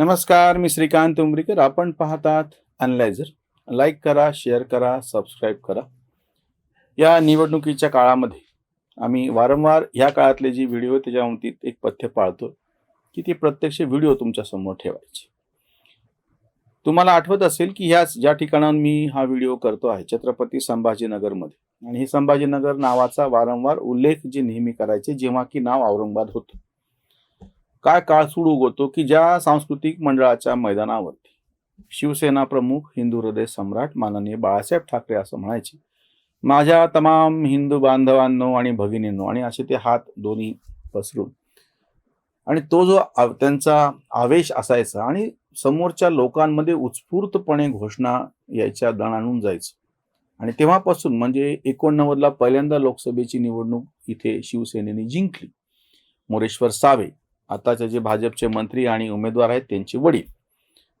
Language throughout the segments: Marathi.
नमस्कार मी श्रीकांत उमरीकर. आपण पाहतात अनलायझर लाईक करा शेअर करा सबस्क्राईब करा. या निवडणुकीच्या काळामध्ये आम्ही वारंवार ह्या काळातले जी व्हिडिओ त्याच्या त्याच्यावरती एक पथ्य पाळतो की ती प्रत्यक्ष व्हिडिओ तुमच्यासमोर ठेवायचे. तुम्हाला आठवत असेल की ह्याच ज्या ठिकाणाहून मी हा व्हिडिओ करतो आहे छत्रपती संभाजीनगरमध्ये. आणि हे संभाजीनगर नावाचा वारंवार उल्लेख जे नेहमी करायचे जेव्हा की नाव औरंगाबाद होतं. काय काळ सुरू होतो की ज्या सांस्कृतिक मंडळाच्या मैदानावरती शिवसेना प्रमुख हिंदू हृदय सम्राट माननीय बाळासाहेब ठाकरे असं म्हणायचे माझ्या तमाम हिंदू बांधवांनो आणि भगिनींनो आणि असे ते हात दोन्ही पसरून आणि तो जो त्यांचा आवेश असायचा आणि समोरच्या लोकांमध्ये उत्स्फूर्तपणे घोषणा यायच्या दण आणून जायचं. आणि तेव्हापासून म्हणजे एकोणनव्वदला पहिल्यांदा लोकसभेची निवडणूक इथे शिवसेनेने जिंकली. मोरेश्वर सावे आताचे जे भाजपचे मंत्री आणि उमेदवार आहेत त्यांचे वडील.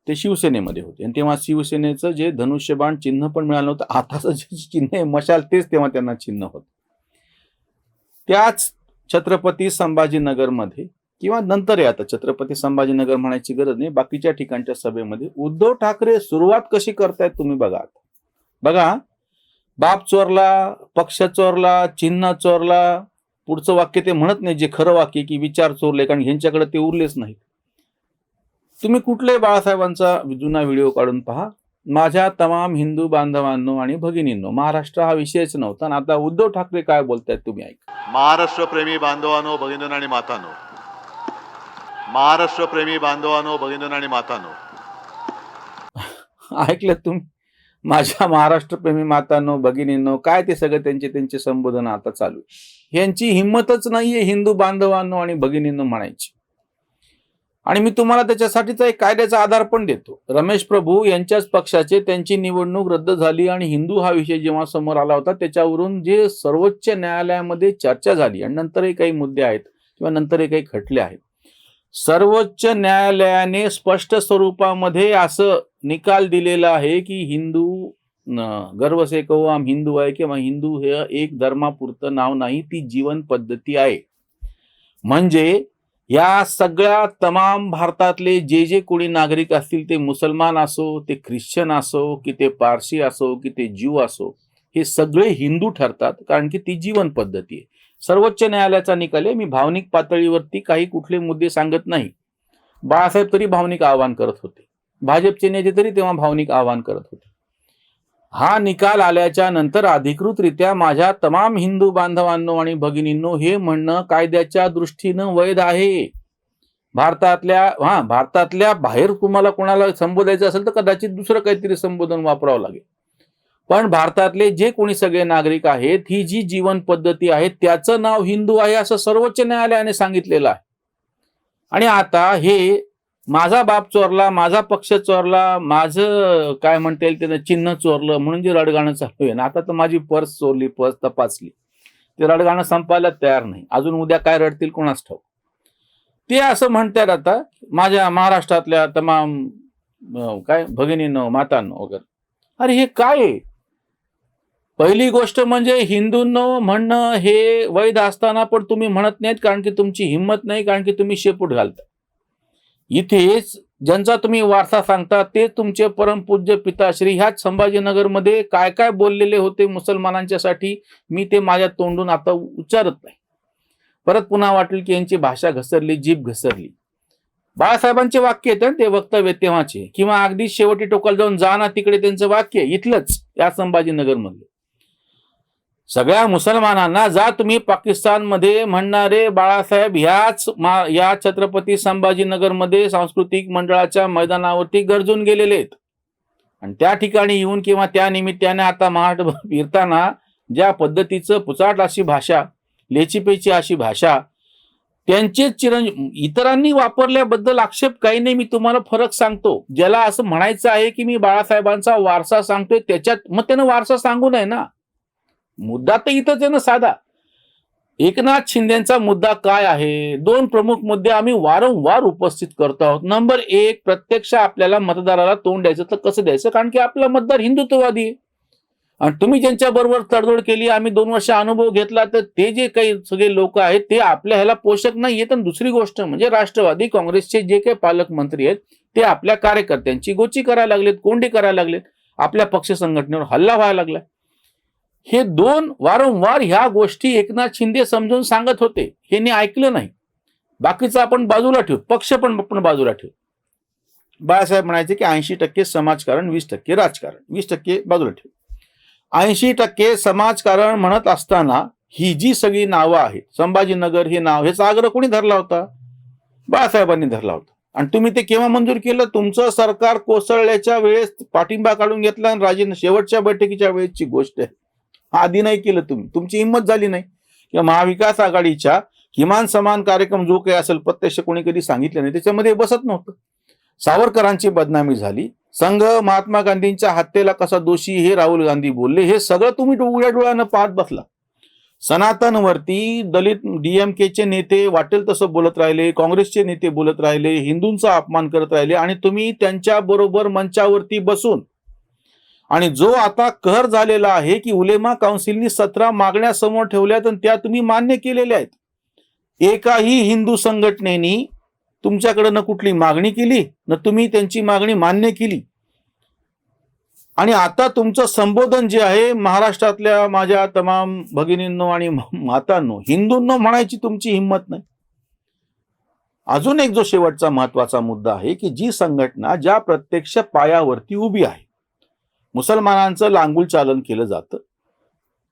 ते शिवसेनेमध्ये होते. आणि तेव्हा शिवसेनेचं जे धनुष्यबाण चिन्ह पण मिळालं होतं आताचं जे चिन्ह आहे मशाल तेच तेव्हा त्यांना चिन्ह होतं. त्याच छत्रपती संभाजीनगरमध्ये किंवा नंतर आता छत्रपती संभाजीनगर म्हणायची गरज नाही. बाकीच्या ठिकाणच्या सभेमध्ये उद्धव ठाकरे सुरुवात कशी करतायत तुम्ही बघा बघा बाप चोरला पक्ष चोरला चिन्ह चोरला पुढचं वाक्य ते म्हणत नाही जे खरं वाक्य की विचार चोरले कारण ह्यांच्याकडे ते उरलेच नाही तुम्ही कुठल्याही बाळासाहेबांचा जुना व्हिडिओ काढून पहा. माझ्या तमाम हिंदू बांधवांनो आणि भगिनींनो महाराष्ट्र हा विषयच नव्हता आणि आता उद्धव ठाकरे काय बोलतायत तुम्ही ऐका. महाराष्ट्रप्रेमी बांधवानो भगिनींनो आणि मातानो. महाराष्ट्रप्रेमी बांधवानो भगिनींनो आणि मातानो. ऐकलं तुम्ही? माझ्या महाराष्ट्रप्रेमी मातांनो भगिनींनो काय ते सगळं त्यांचे त्यांचे संबोधन आता चालू आहे. यांची हिंमतच नाहीये हिंदू बांधवांनो आणि भगिनींनो म्हणायची. आणि मी तुम्हाला त्याच्यासाठीचा एक कायद्याचा आधार पण देतो. रमेश प्रभू यांच्याच पक्षाचे त्यांची निवडणूक रद्द झाली आणि हिंदू हा विषय जेव्हा समोर आला होता त्याच्यावरून जे सर्वोच्च न्यायालयामध्ये चर्चा झाली आणि नंतरही काही मुद्दे आहेत किंवा नंतरही काही खटले आहेत. सर्वोच्च न्यायालयाने स्पष्ट स्वरूपामध्ये असं निकाल दिलेला आहे की हिंदू गर्व से कहो आम हिंदू आहे किंवा हिंदू हे एक धर्मापुरतं नाव नाही ती जीवन पद्धती आहे. म्हणजे या सगळ्या तमाम भारतातले जे जे कोणी नागरिक असतील ते मुसलमान असो ते ख्रिश्चन असो की ते पारसी असो की ते ज्यू असो हे सगळे हिंदू ठरतात कारण की ती जीवन पद्धती आहे. सर्वोच्च न्यायालयाचा निकाल आहे मी भावनिक पातळीवरती काही कुठले मुद्दे सांगत नाही. बाळासाहेब तरी भावनिक आवाहन करत होते. भाजपचे नेते तरी तेव्हा भावनिक आवाहन करत होते. हा निकाल आल्याच्यानंतर अधिकृतरित्या माझ्या तमाम हिंदू बांधवांनो आणि भगिनींनो हे म्हणणं कायद्याच्या दृष्टीनं वैध आहे. भारतातल्या हा भारतातल्या बाहेर तुम्हाला कोणाला संबोधायचं असेल तर कदाचित दुसरं काहीतरी संबोधन वापरावं लागेल. पण भारतातले जे कोणी सगळे नागरिक आहेत ही जी जीवन पद्धती आहे त्याचं नाव हिंदू आहे असं सर्वोच्च न्यायालयाने सांगितलेलं आहे. आणि आता हे माझा बाप चोरला माझा पक्ष चोरला माझं काय म्हणता येईल त्यानं चिन्ह चोरलं म्हणून जे रडगाणं चालू आहे ना आता तर माझी पर्स चोरली पर्स तपासली. ते रडगाणं संपायला तयार नाही. अजून उद्या काय रडतील कोणास ठाऊक. ते असं म्हणतात आता माझ्या महाराष्ट्रातल्या तमाम काय भगिनींनो मातांनो वगैरे. अरे हे काय पहिली गोष्ट म्हणजे हिंदूंनो म्हणणं हे वैध असताना पण तुम्ही म्हणत नाहीत कारण की तुमची हिंमत नाही कारण की तुम्ही शेपूट घालता इथेच ज्यांचा तुम्ही वारसा सांगता ते तुमचे परमपूज्य पिताश्री ह्याच संभाजीनगरमध्ये काय काय बोललेले होते मुसलमानांच्यासाठी मी ते माझ्या तोंडून आता उच्चारत नाही. परत पुन्हा वाटेल की यांची भाषा घसरली जीभ घसरली. बाळासाहेबांचे वाक्य येतं ते वक्तव्य तेव्हाचे. किंवा अगदी शेवटी टोकाला जाऊन जा ना तिकडे त्यांचं वाक्य इथलंच या संभाजीनगरमधलं. सगळ्या मुसलमानांना जा तुम्ही पाकिस्तानमध्ये म्हणणारे बाळासाहेब ह्याच मा या छत्रपती संभाजीनगरमध्ये सांस्कृतिक मंडळाच्या मैदानावरती गरजून गेलेले आहेत आणि त्या ठिकाणी येऊन किंवा त्या निमित्ताने आता महाराष्ट्र फिरताना ज्या पद्धतीचं पुचाट अशी भाषा लेचीपेची अशी भाषा त्यांचेच चिरंजीव इतरांनी वापरल्याबद्दल आक्षेप काही नाही मी तुम्हाला फरक सांगतो. ज्याला असं म्हणायचं आहे की मी बाळासाहेबांचा वारसा सांगतोय त्याच्यात मग त्यानं वारसा सांगू नये ना. मुद्दा तर इथंच आहे ना साधा. एकनाथ शिंदेचा मुद्दा काय आहे? दोन प्रमुख मुद्दे आम्ही वारंवार उपस्थित करतो आहोत. नंबर एक प्रत्यक्ष आपल्याला मतदाराला तोंड द्यायचं तर कसं द्यायचं? कारण की आपला मतदार हिंदुत्ववादी आहे. आणि तुम्ही ज्यांच्या बरोबर तडजोड केली आम्ही दोन वर्ष अनुभव घेतला तर ते जे काही सगळे लोक आहेत ते आपल्या ह्याला पोषक नाही आहेत आणि दुसरी गोष्ट म्हणजे राष्ट्रवादी काँग्रेसचे जे काही पालकमंत्री आहेत ते आपल्या कार्यकर्त्यांची गोची करायला लागलेत कोंडी करायला लागलेत. आपल्या पक्ष संघटनेवर हल्ला व्हायला लागला हे दोन वारंवार ह्या गोष्टी एकनाथ शिंदे समजून सांगत होते. हे मी ऐकलं नाही. बाकीचं आपण बाजूला ठेवू. पक्ष पण आपण बाजूला ठेवू. बाळासाहेब म्हणायचे की ऐंशी टक्के समाजकारण वीस टक्के राजकारण. वीस टक्के बाजूला ठेवू. ऐंशी टक्के समाजकारण म्हणत असताना ही जी सगळी नावं आहेत संभाजीनगर हे नाव ह्याचा आग्रह कोणी धरला होता? बाळासाहेबांनी धरला होता. आणि तुम्ही ते केव्हा मंजूर केलं? तुमचं सरकार कोसळल्याच्या वेळेस पाठिंबा काढून घेतला आणि राजेंद्र शेवटच्या बैठकीच्या वेळेसची गोष्ट आहे. आधी नाही केलं तुम्ही. तुमची हिंमत झाली नाही. किंवा महाविकास आघाडीच्या किमान समान कार्यक्रम जो काही असेल प्रत्यक्ष कोणी कधी सांगितलं नाही त्याच्यामध्ये बसत नव्हतं. सावरकरांची बदनामी झाली. संघ महात्मा गांधींच्या हत्येला कसा दोषी हे राहुल गांधी बोलले हे सगळं तुम्ही उघड्या डोळ्यानं पाहत बसला. सनातनवरती दलित डीएमकेचे नेते वाटेल तसं बोलत राहिले काँग्रेसचे नेते बोलत राहिले हिंदूंचा अपमान करत राहिले आणि तुम्ही त्यांच्या बरोबर मंचावरती बसून आणि जो आता कहर झालेला आहे की उलेमा काउन्सिलनी सतरा मागण्या समोर ठेवल्यात आणि त्या तुम्ही मान्य केलेल्या आहेत. एकाही हिंदू संघटनेनी तुमच्याकडे न कुठली मागणी केली न तुम्ही त्यांची मागणी मान्य केली. आणि आता तुमचं संबोधन जे आहे महाराष्ट्रातल्या माझ्या तमाम भगिनींनो आणि मातांनो हिंदूंनो म्हणायची तुमची हिंमत नाही. अजून एक जो शेवटचा महत्त्वाचा मुद्दा आहे की जी संघटना ज्या प्रत्यक्ष पायावरती उभी आहे मुसलमानांचं लांगुल चालन केलं जातं.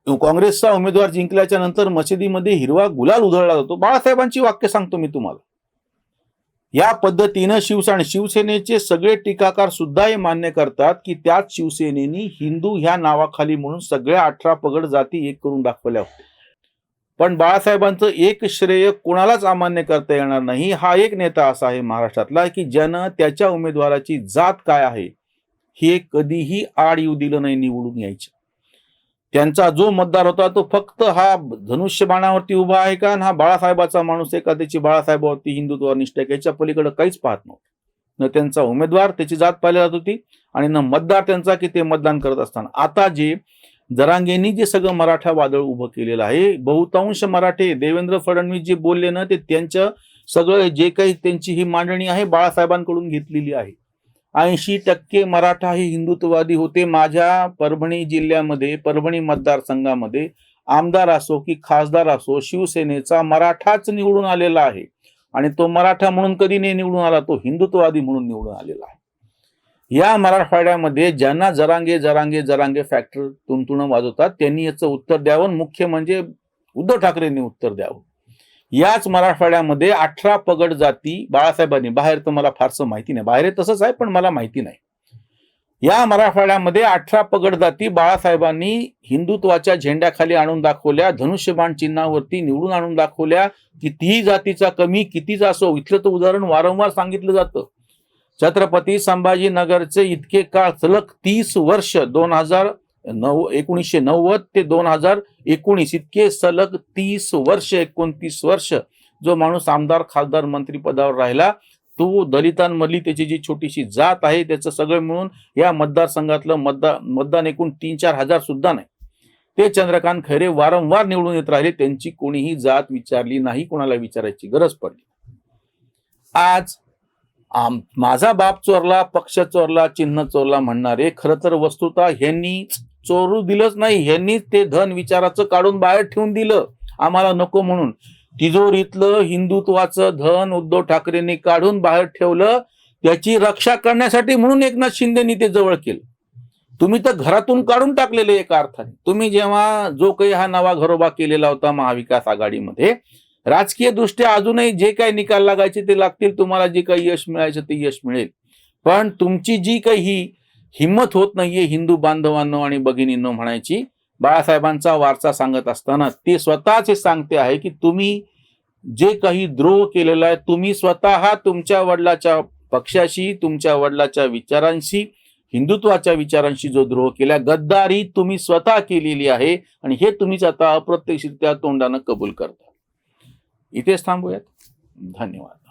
काँग्रेसचा उमेदवार जिंकल्याच्या नंतर मशिदीमध्ये हिरवा गुलाल उधळला जातो. बाळासाहेबांची वाक्य सांगतो मी तुम्हाला. या पद्धतीनं शिवसेना आणि शिवसेनेचे सगळे टीकाकार सुद्धा हे मान्य करतात की त्याच शिवसेनेनी हिंदू ह्या नावाखाली म्हणून सगळ्या अठरा पगड जाती एक करून दाखवल्या होत्या. पण बाळासाहेबांचं एक श्रेय कोणालाच अमान्य करता येणार नाही. हा एक नेता असा आहे महाराष्ट्रातला की ज्यानं त्याच्या उमेदवाराची जात काय आहे? हे कधीही आड येऊ दिलं नाही निवडून यायचं. त्यांचा जो मतदार होता तो फक्त हा धनुष्यबाणावरती उभा आहे का? हा बाळासाहेबाचा माणूस आहे का? त्याची बाळासाहेबावरती हिंदुत्व निष्ठा आहे याच्या पलीकडे काहीच पाहत नव्हतं. न त्यांचा उमेदवार त्याची जात पाहिली जात होती आणि न मतदार त्यांचा की ते मतदान करत असताना. आता जे जरांगेंनी जे सगळं मराठा वादळ उभं केलेलं आहे बहुतांश मराठे देवेंद्र फडणवीस जे बोलले ना ते त्यांचं सगळं जे काही त्यांची ही मांडणी आहे बाळासाहेबांकडून घेतलेली आहे. ऐंशी टक्के मराठा हे हिंदुत्ववादी होते. माझ्या परभणी जिल्ह्यामध्ये परभणी मतदारसंघामध्ये आमदार असो की खासदार असो शिवसेनेचा मराठाच निवडून आलेला आहे. आणि तो मराठा म्हणून कधी नाही निवडून आला तो हिंदुत्ववादी म्हणून निवडून आलेला आहे. या मराठवाड्यामध्ये ज्यांना जरांगे जरांगे जरांगे फॅक्टर तुंतुण वाजवतात त्यांनी याचं उत्तर द्यावं. मुख्य म्हणजे उद्धव ठाकरेंनी उत्तर द्यावं. याच मराठवाड्यामध्ये अठरा पगड जाती बाळासाहेबांनी. बाहेर तर मला फारसं माहिती नाही. बाहेर तसंच आहे पण मला माहिती नाही. या मराठवाड्यामध्ये अठरा पगड जाती बाळासाहेबांनी हिंदुत्वाच्या झेंड्याखाली आणून दाखवल्या धनुष्यबाण चिन्हावरती निवडून आणून दाखवल्या. कितीही जातीचा कमी कितीचा असो इथलं तर उदाहरण वारंवार सांगितलं जातं. छत्रपती संभाजीनगरचे इतके काळ सलग तीस वर्ष दोन हजार नऊ एकोणीसशे नव्वद ते दोन हजार एकोणीस. इतके सलग तीस वर्ष एकोणतीस वर्ष जो माणूस आमदार खासदार मंत्री पदावर राहिला तो दलितांमधली त्याची जी छोटीशी जात आहे त्याचं सगळं मिळून या मतदारसंघातलं मतदान मतदान एकूण तीन चार हजार सुद्धा नाही. ते चंद्रकांत खैरे वारंवार निवडून येत राहिले त्यांची कोणीही जात विचारली नाही कोणाला विचारायची गरज पडली. आज आम माझा बाप चोरला पक्ष चोरला चिन्ह चोरला म्हणणारे खरं तर वस्तुता ह्यांनी चोरू दिलंच नाही. ह्यांनी ते धन विचाराचं काढून बाहेर ठेवून दिलं. आम्हाला नको म्हणून. तिजोरीतलं हिंदुत्वाचं धन उद्धव ठाकरेंनी काढून बाहेर ठेवलं. त्याची रक्षा करण्यासाठी म्हणून एकनाथ शिंदेनी ते जवळ केलं. तुम्ही तर घरातून काढून टाकलेले एका अर्थाने. तुम्ही जेव्हा जो काही हा नवा घरोबा केलेला होता महाविकास आघाडीमध्ये राजकीय दृष्ट्या अजूनही जे काही निकाल लागायचे ते लागतील तुम्हाला जे काही यश मिळायचं ते यश मिळेल. पण तुमची जी काही हिंमत होत नाहीये हिंदू बांधवांनो आणि भगिनींनो म्हणायची बाळासाहेबांचा वारसा सांगत असताना ते स्वतःच हे सांगते आहे की तुम्ही जे काही द्रोह केलेला आहे तुम्ही स्वतः तुमच्या वडिलाच्या पक्षाशी तुमच्या वडिलाच्या विचारांशी हिंदुत्वाच्या विचारांशी जो द्रोह केला गद्दारी तुम्ही स्वतः केलेली आहे आणि हे तुम्हीच आता अप्रत्यक्षरित्या तोंडानं कबूल करता. इथेच थांबूयात. धन्यवाद.